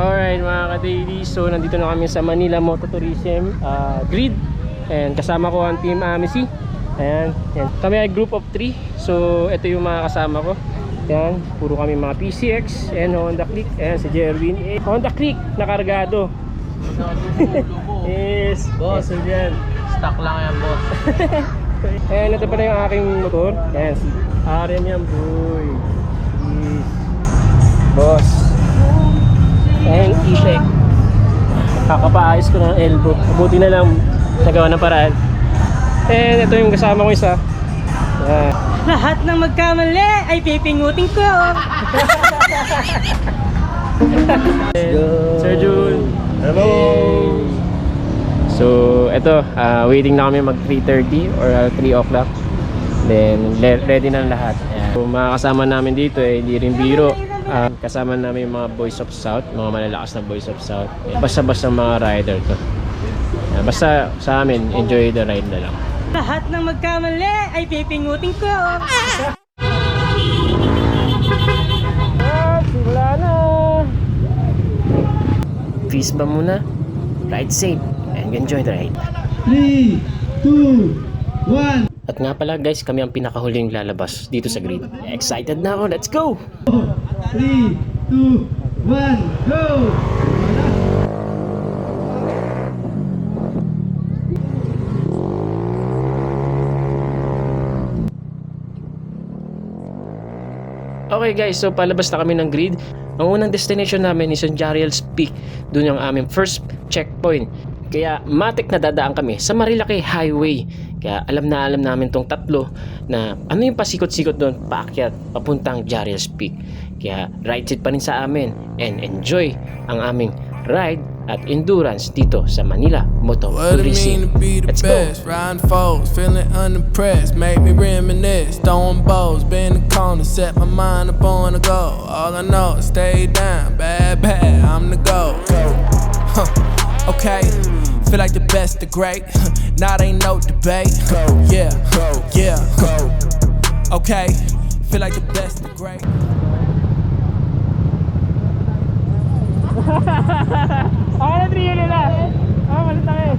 Alright mga ka-daily, so nandito na kami sa Manila Moto Tourism uh, Grid. And kasama ko ang Team Amici Ayan, yan. Kami ay group of 3 so ito yung mga kasama ko. Ayan, puro kami mga PCX and Honda Click. Ayan, si Jerwin eh, Honda Click, nakargado. Yes, Boss. yes, yan. Stock lang yan, boss. Ayan, ito pala yung aking motor. Ayan, si RM yan boy. Yes. Boss Ayan, e-tech Kakapaayos ko ng elbow. Mabuti na lang nagawa ng paraan. And ito yung kasama ko isa. Ayan. Lahat ng magkamali ay pipingutin ko. Sir Jun. Hello. So, ito, ah, waiting na kami mag 3.30 or ah, 3 o'clock. Then, ready na lahat. Ayan. So, mga kasama namin dito eh, hindi rin biro Ah, kasama namin yung mga Boys of South, mga malalakas na Boys of South Basta-basta mga rider to Ayan, Basta sa amin, enjoy the ride na lang Lahat ng magkamali ay pipingutin ko. Ah, simula na! Peace ba muna? Ride safe and enjoy the ride. 3, 2, 1. At nga pala guys, kami ang pinakahuling lalabas dito sa grid. Excited na ako, let's go! 3, 2, 1, go! Okay guys, so palabas na kami ng grid. Ang unang destination namin is yung Jariel's Peak. Doon yung aming first checkpoint. Kaya matik na dadaan kami sa Marilaki Highway. Kaya alam na alam namin tong tatlo na ano yung pasikot-sikot doon, paakyat, papuntang Jariel's Peak. Kaya ride it pa rin sa amin and enjoy ang aming ride at endurance dito sa Manila Motor What Tourism. to be the Let's go! best? Riding foes, feeling unimpressed. Make me reminisce. Throwing bows, been the corner, set my mind up on the go. All I know is stay down, bad, bad. I'm the go. Huh. Okay, feel like the best, the great. Now they no debate. Yeah, yeah. Okay, feel like the best, the great. Ako na trio nila. Ah, malit na kayo.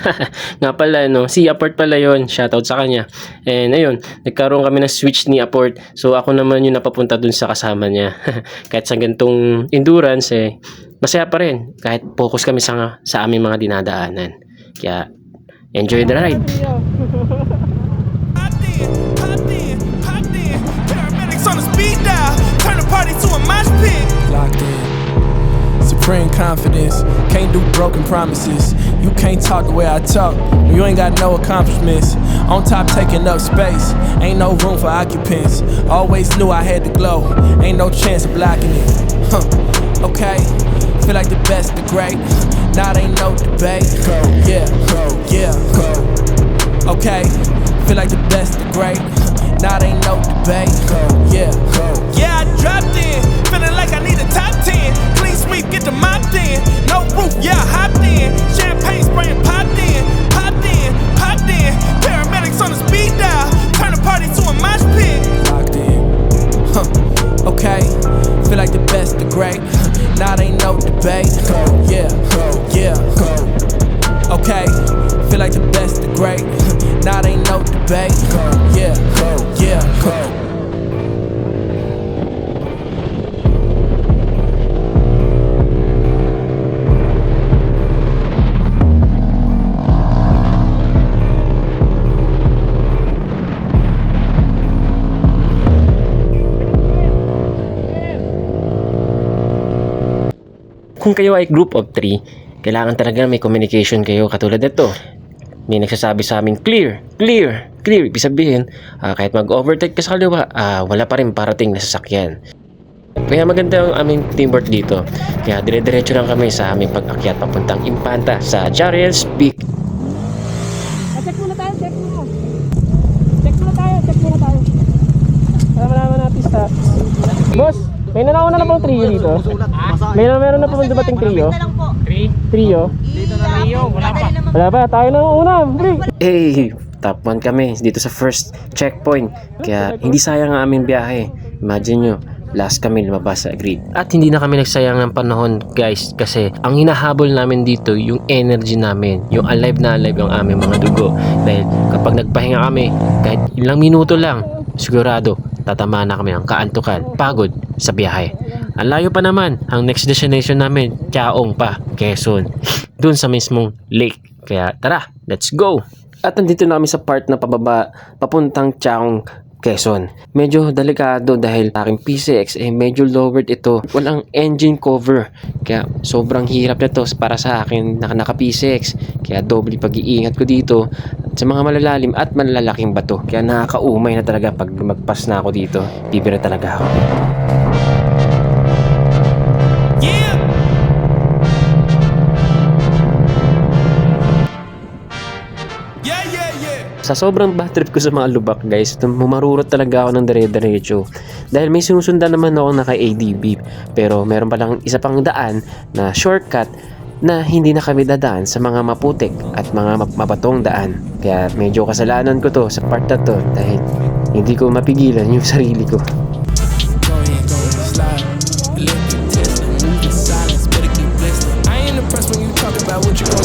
nga pala, no, si Aport pala yon Shoutout sa kanya. And ayun, nagkaroon kami ng switch ni Aport. So ako naman yung napapunta dun sa kasama niya. Kahit sa gantong endurance, eh, masaya pa rin. Kahit focus kami sa, sa aming mga dinadaanan. Kaya, enjoy the ride. Party to a mosh pit. Locked in. Supreme confidence. Can't do broken promises. You can't talk the way I talk. You ain't got no accomplishments. On top, taking up space. Ain't no room for occupants. Always knew I had to glow. Ain't no chance of blocking it. Huh. Okay. Feel like the best, the great. Now ain't no debate. Yeah, go, yeah. go. Okay, feel like the best, the great. Now they ain't no debate. Yeah, go. yeah, I dropped in, feeling like I need a top ten. Clean sweep, get the mop in. No roof, yeah, hopped in. Champagne spraying, popped in, popped in, popped in. Paramedics on the speed dial, turn the party to a mosh pit. Locked in. Huh. Okay, feel like the best, the great. Now they ain't no debate. Yeah, yeah. Okay, feel like the best, the great. Now they ain't no debate. Yeah, yeah. Kung kayo ay group of 3, kailangan talaga may communication kayo katulad nito. May nagsasabi sa amin, clear, clear, clear. Ibig sabihin, ah, kahit mag-overtake ka sa kaliwa, ah, wala pa rin parating na sasakyan. Kaya maganda ang aming teamwork dito. Kaya dire-diretso lang kami sa aming pag-akyat papuntang Impanta sa Jariel's Peak. Ah, check muna tayo, check muna. Check muna tayo, check muna tayo. Malaman natin sa... Boss, may nanauna na pang trio dito? May na meron na pa bang dumating trio? Trio? Wala pa, tayo na una. Pre. Eh, top 1 kami dito sa first checkpoint. Kaya hindi sayang ang aming biyahe. Imagine nyo, last kami lumabas sa grid. At hindi na kami nagsayang ng panahon guys kasi ang hinahabol namin dito yung energy namin, yung alive na alive ang aming mga dugo. Dahil kapag nagpahinga kami, kahit ilang minuto lang, sigurado tatamaan na kami ng kaantukan, pagod sa biyahe. Ang layo pa naman, ang next destination namin, Chaong pa, Quezon. Doon sa mismong lake. Kaya tara, let's go! At nandito na kami sa part na pababa, papuntang Chaong, Quezon. Medyo delikado dahil aking PCX eh medyo lowered ito. Walang engine cover. Kaya sobrang hirap na to para sa akin na naka PCX. Kaya doble pag-iingat ko dito sa mga malalalim at malalaking bato. Kaya nakakaumay na talaga pag magpas na ako dito. Bibira talaga ako. Sa sobrang bad trip ko sa mga lubak guys, mumarurot talaga ako ng dire-diretso. Dahil may sinusundan naman ako naka ADB. Pero meron palang isa pang daan na shortcut na hindi na kami dadaan sa mga maputik at mga map- daan. Kaya medyo kasalanan ko to sa part na to dahil hindi ko mapigilan yung sarili ko. Go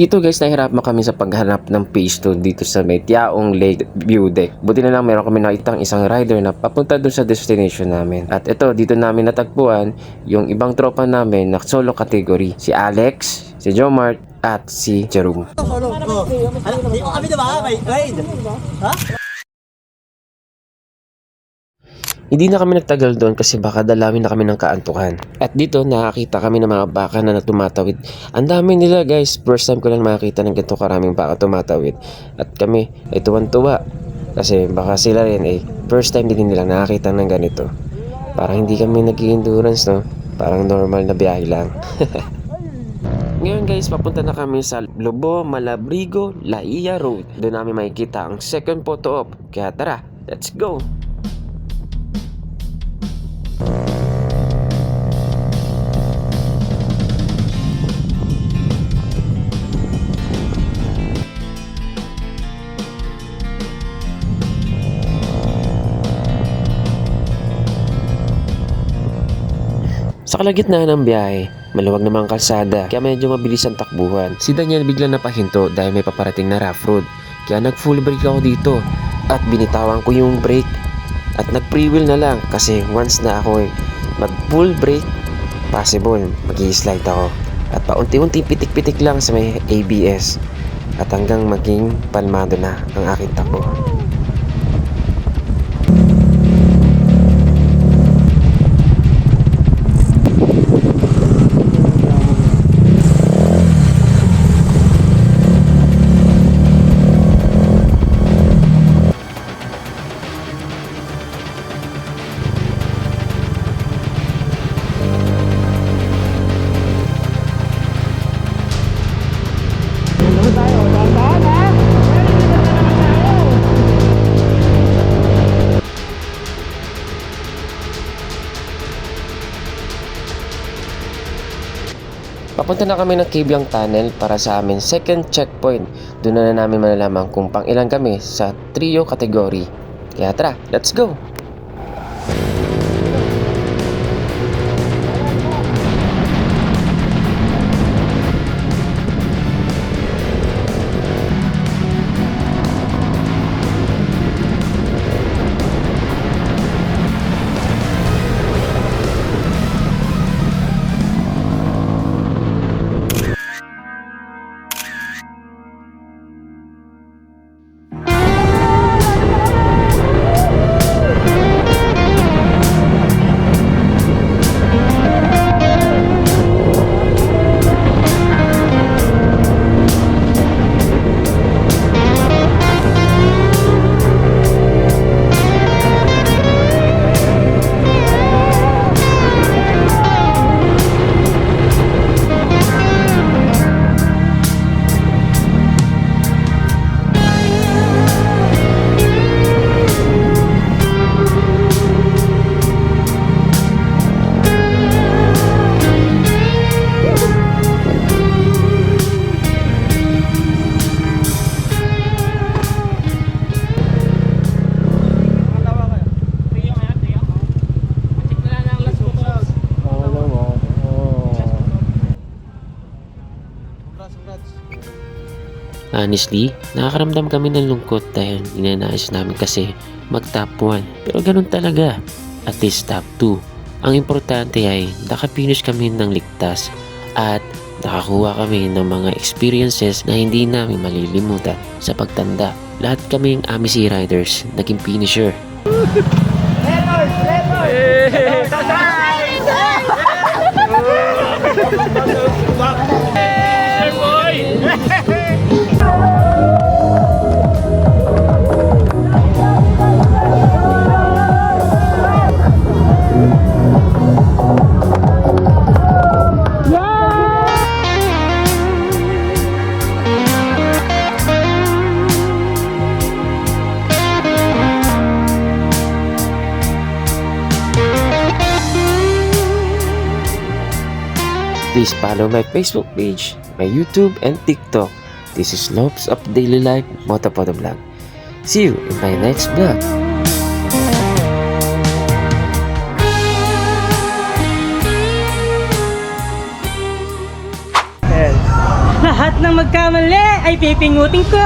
Dito guys, nahirapan kami sa paghanap ng phase 2 dito sa may Tiaong Lake View Deck. Buti na lang meron kami nakitang isang rider na papunta dun sa destination namin. At ito, dito namin natagpuan yung ibang tropa namin na solo category. Si Alex, si Jomart, at si Jerome. Ano, kami diba? May grade. Hindi na kami nagtagal doon kasi baka dalawin na kami ng kaantukan. At dito nakakita kami ng mga baka na tumatawid. Ang dami nila guys. First time ko lang makakita ng ganito karaming baka tumatawid. At kami ay tuwan-tuwa. Kasi baka sila rin eh first time din nila nakakita ng ganito. Parang hindi kami nag-endurance no. Parang normal na biyahe lang. Ngayon guys, papunta na kami sa Lobo, Malabrigo, Laia Road. Doon namin makikita ang second photo op. Kaya tara, let's go! Sa kalagitnaan ng biyahe, maluwag namang kalsada kaya medyo mabilis ang takbuhan. Si Daniel bigla napahinto dahil may paparating na rough road. Kaya nag full brake ako dito at binitawan ko yung brake at nag wheel na lang kasi once na ako mag full brake possible mag slide ako at paunti-unti pitik-pitik lang sa may ABS at hanggang maging palmado na ang aking takbo. Papunta na kami ng Kibyang Tunnel para sa amin second checkpoint. Doon na, na namin malalaman kung pang ilan kami sa trio category. Kaya tara, let's go! Honestly, nakakaramdam kami ng lungkot dahil ninanais namin kasi mag top 1. Pero ganun talaga. At least top 2. Ang importante ay nakapinish kami ng ligtas at nakakuha kami ng mga experiences na hindi namin malilimutan sa pagtanda. Lahat kaming Amici Riders naging finisher. Please follow my Facebook page, my YouTube and TikTok. This is Lopes of Daily Life Motopoto Vlog. See you in my next vlog. Lahat ng magkamali ay pipingutin ko.